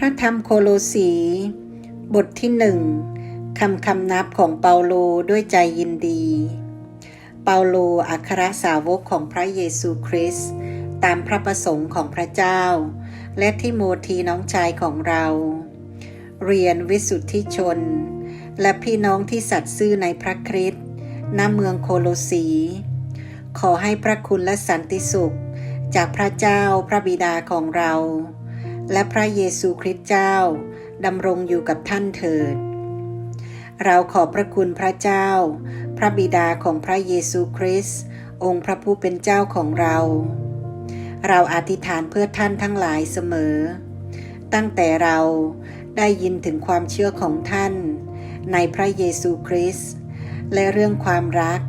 พระธรรมโคโลสี บทที่หนึ่งคำคำนับของเปาโลด้วยใจยินดี เปาโลอัครสาวกของพระเยซูคริสต์ตามพระประสงค์ของพระเจ้า และที่โมทีน้องชายของเรา เรียนวิสุทธิชน และพี่น้องที่สัตย์ซื่อในพระคริสต์ณเมืองโคโลสี ขอให้พระคุณและสันติสุข จากพระเจ้าพระบิดาของเรา และพระเยซูคริสต์เจ้าดำรงอยู่กับท่านเถิด เราขอบพระคุณพระเจ้า พระบิดาของพระเยซูคริสต์องค์พระผู้เป็นเจ้าของเรา เราอธิษฐานเพื่อท่านทั้งหลายเสมอ ตั้งแต่เราได้ยินถึงความเชื่อของท่าน ในพระเยซูคริสต์และเรื่องความรัก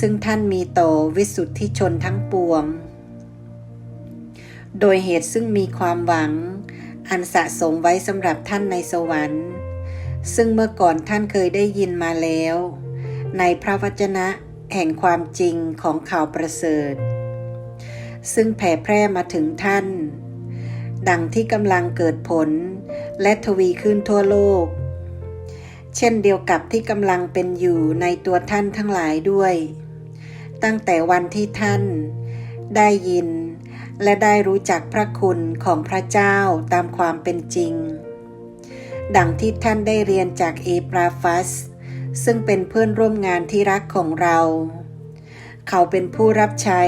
ซึ่งท่านมีต่อวิสุทธิชนทั้งปวง โดยเหตุซึ่งมีความหวัง อันสะสมไว้สำหรับท่านในสวรรค์ ซึ่งเมื่อก่อนท่านเคยได้ยินมาแล้ว ในพระวจนะแห่งความจริงของข่าวประเสริฐ ซึ่งแผ่แพร่มาถึงท่าน ดังที่กำลังเกิดผลและทวีขึ้นทั่วโลก เช่นเดียวกับที่กำลังเป็นอยู่ในตัวท่านทั้งหลายด้วย ตั้งแต่วันที่ท่านได้ยิน และได้รู้จักพระคุณของพระเจ้าตามความเป็นจริง ดังที่ท่านได้เรียนจากเอปราฟัส ซึ่งเป็นเพื่อนร่วมงานที่รักของเรา เขาเป็นผู้รับใช้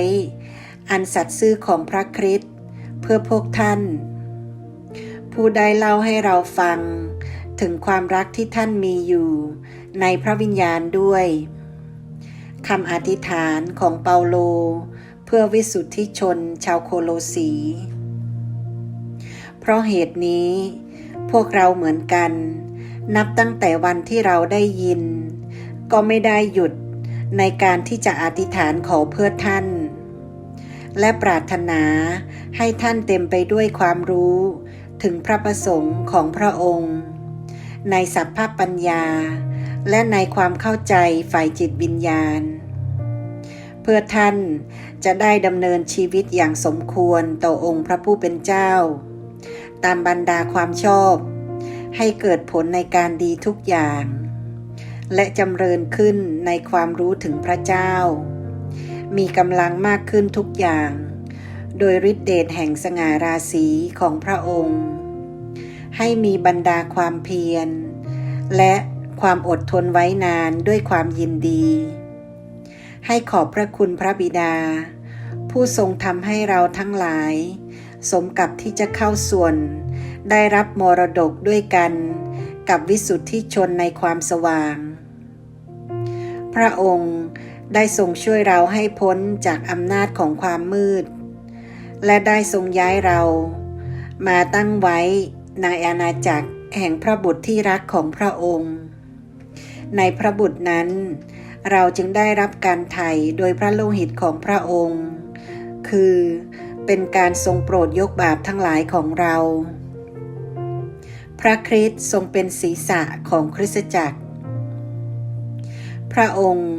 อันสัตย์ซื่อของพระคริสต์เพื่อพวกท่าน ผู้ได้เล่าให้เราฟัง ถึงความรักที่ท่านมีอยู่ ในพระวิญญาณด้วยคำอธิษฐานของเปาโล เพื่อวิสุทธิชนชาวโคโลสี เพราะเหตุนี้ พวกเราเหมือนกัน นับตั้งแต่วันที่เราได้ยิน ก็ไม่ได้หยุดในการที่จะอธิษฐานขอเพื่อท่าน และปรารถนาให้ท่านเต็มไปด้วยความรู้ถึงพระประสงค์ของพระองค์ ในสัพพปัญญา และในความเข้าใจฝ่ายจิตวิญญาณ เพื่อท่านจะได้ดำเนินชีวิตอย่างสมควรต่อองค์พระผู้เป็นเจ้า ตามบรรดาความชอบ ให้เกิดผลในการดีทุกอย่าง และจำเริญขึ้นในความรู้ถึงพระเจ้า มีกำลังมากขึ้นทุกอย่าง โดยฤทธิเดชแห่งสง่าราศีของพระองค์ ให้มีบรรดาความเพียร และความอดทนไว้นานด้วยความยินดี ให้ขอบพระคุณพระบิดา ผู้ทรงทำให้เราทั้งหลาย สมกับที่จะเข้าส่วน ได้รับมรดกด้วยกัน กับวิสุทธิชนในความสว่าง พระองค์ได้ทรงช่วยเราให้พ้นจากอำนาจของความมืด และได้ทรงย้ายเรา มาตั้งไว้ในอาณาจักรแห่งพระบุตรที่รักของพระองค์ ในพระบุตรนั้น เราจึงได้รับการไถ่โดยพระโลหิตของพระองค์ คือเป็นการทรงโปรดยกบาปทั้งหลายของเรา พระคริสต์ทรงเป็นศีรษะของคริสตจักร พระองค์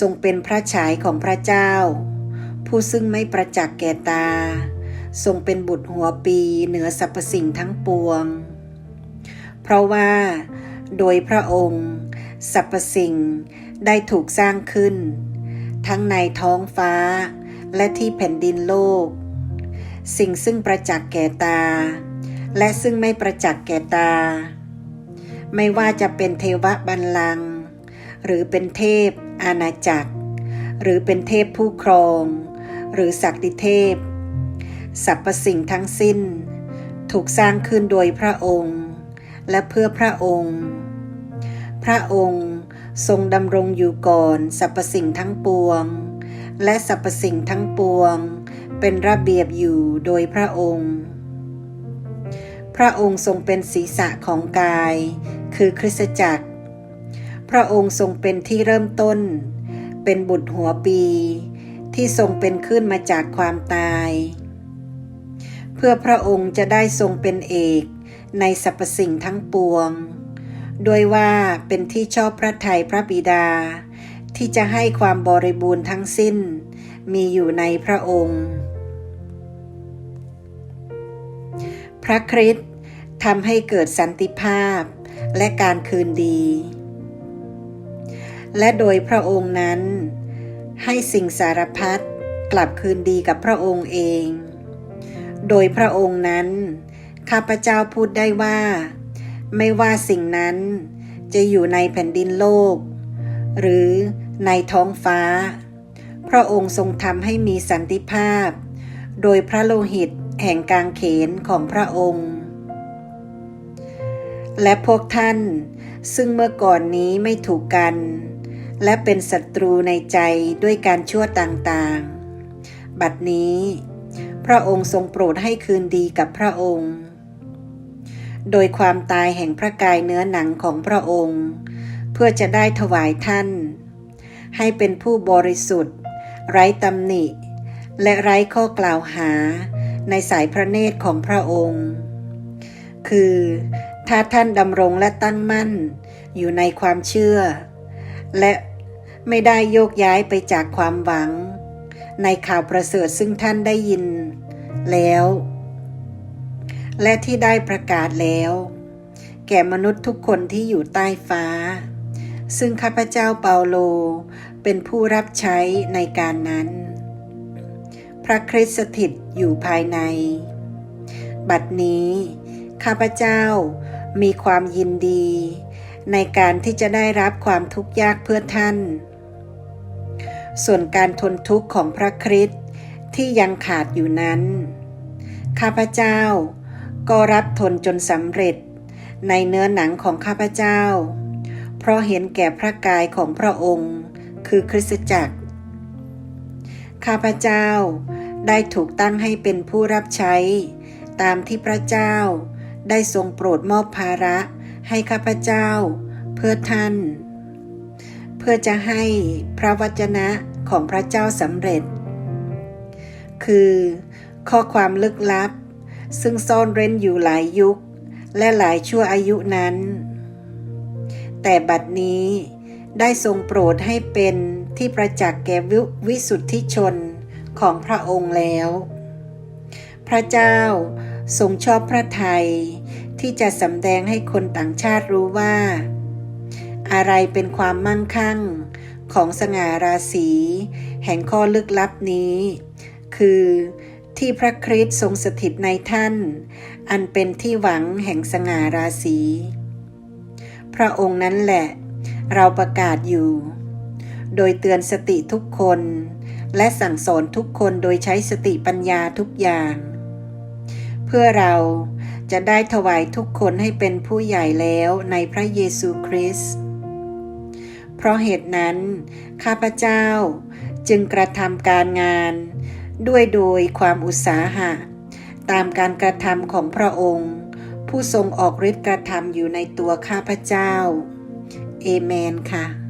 ทรงเป็นพระฉายของพระเจ้า ผู้ซึ่งไม่ประจักษ์แก่ตา ทรงเป็นบุตรหัวปีเหนือสรรพสิ่งทั้งปวง เพราะว่าโดยพระองค์สรรพสิ่ง ได้ถูกสร้างขึ้น ทั้งในท้องฟ้า และที่แผ่นดินโลก สิ่งซึ่งประจักษ์แก่ตา และซึ่งไม่ประจักษ์แก่ตา ไม่ว่าจะเป็นเทวบัลลังก์หรือเป็นเทพ อาณาจักร หรือเป็นเทพผู้ครอง หรือศักดิเทพสรรพสิ่งทั้งสิ้น ถูกสร้างขึ้นโดยพระองค์ และเพื่อพระองค์ พระองค์ ทรงดำรงอยู่ก่อนสรรพสิ่งทั้งปวง และสรรพสิ่งทั้งปวง เป็นระเบียบอยู่โดยพระองค์ พระองค์ทรงเป็นศีรษะของกาย คือคริสตจักร พระองค์ทรงเป็นที่เริ่มต้น เป็นบุตรหัวปี ที่ทรงเป็นขึ้นมาจากความตาย เพื่อพระองค์จะได้ทรงเป็นเอกในสรรพสิ่งทั้งปวง โดยว่าเป็นที่ชอบพระทัยพระบิดา ที่จะให้ความบริบูรณ์ทั้งสิ้น มีอยู่ในพระองค์ พระคริสต์ทำให้เกิดสันติภาพและการคืนดี และโดยพระองค์นั้น ให้สิ่งสารพัดกลับคืนดีกับพระองค์เอง โดยพระองค์นั้น ข้าพเจ้าพูดได้ว่า ไม่ว่าสิ่งนั้นจะอยู่ในแผ่นดินโลก หรือในท้องฟ้า พระองค์ทรงทำให้มีสันติภาพ โดยพระโลหิตแห่งกางเขนของพระองค์ และพวกท่านซึ่งเมื่อก่อนนี้ไม่ถูกกัน และเป็นศัตรูในใจด้วยการชั่วต่างๆ บัดนี้ พระองค์ทรงโปรดให้คืนดีกับพระองค์ โดยความตายแห่งพระกายเนื้อหนังของพระองค์ เพื่อจะได้ถวายท่าน ให้เป็นผู้บริสุทธิ์ ไร้ตำหนิ และไร้ข้อกล่าวหาในสายพระเนตรของพระองค์ คือ ถ้าท่านดำรงและตั้งมั่นอยู่ในความเชื่อ และไม่ได้โยกย้ายไปจากความหวัง ในข่าวประเสริฐซึ่งท่านได้ยิน แล้ว และที่ได้ประกาศแล้ว แก่มนุษย์ทุกคนที่อยู่ใต้ฟ้า ซึ่งข้าพเจ้าเปาโลเป็นผู้รับใช้ในการนั้น พระคริสต์สถิตอยู่ภายใน บัดนี้ข้าพเจ้ามีความยินดี ในการที่จะได้รับความทุกข์ยากเพื่อท่าน ส่วนการทนทุกข์ของพระคริสต์ที่ยังขาดอยู่นั้น ข้าพเจ้า ก็รับทนจนสำเร็จ ในเนื้อหนังของข้าพเจ้า เพราะเห็นแก่พระกายของพระองค์ คือคริสตจักร ข้าพเจ้าได้ถูกตั้งให้เป็นผู้รับใช้ ตามที่พระเจ้า ได้ทรงโปรดมอบภาระให้ข้าพเจ้า เพื่อท่าน เพื่อจะให้พระวจนะของพระเจ้าสำเร็จ คือข้อความลึกลับ ซึ่งซ่อนเร้นอยู่หลายยุค และหลายชั่วอายุนั้น แต่บัดนี้ได้ทรงโปรดให้เป็นที่ประจักษ์แก่วิวิสุทธิชนของพระองค์แล้ว พระเจ้าทรงชอบพระทัยที่จะสำแดงให้คนต่างชาติรู้ว่า อะไรเป็นความมั่งคั่งของสง่าราศีแห่งข้อลึกลับนี้ คือ ที่พระคริสต์ทรงสถิตในท่าน อันเป็นที่หวังแห่งสง่าราศีพระองค์นั้นแหละ เราประกาศอยู่ โดยเตือนสติทุกคน และสั่งสอนทุกคนโดยใช้สติปัญญาทุกอย่าง เพื่อเราจะได้ถวายทุกคนให้เป็นผู้ใหญ่แล้วในพระเยซูคริสต์เพราะเหตุนั้น ข้าพเจ้าจึงกระทำการงาน ด้วยโดยความอุตสาหะ ตามการกระทำของพระองค์ ผู้ทรงออกฤทธิ์กระทำอยู่ในตัวข้าพเจ้า เอเมนค่ะ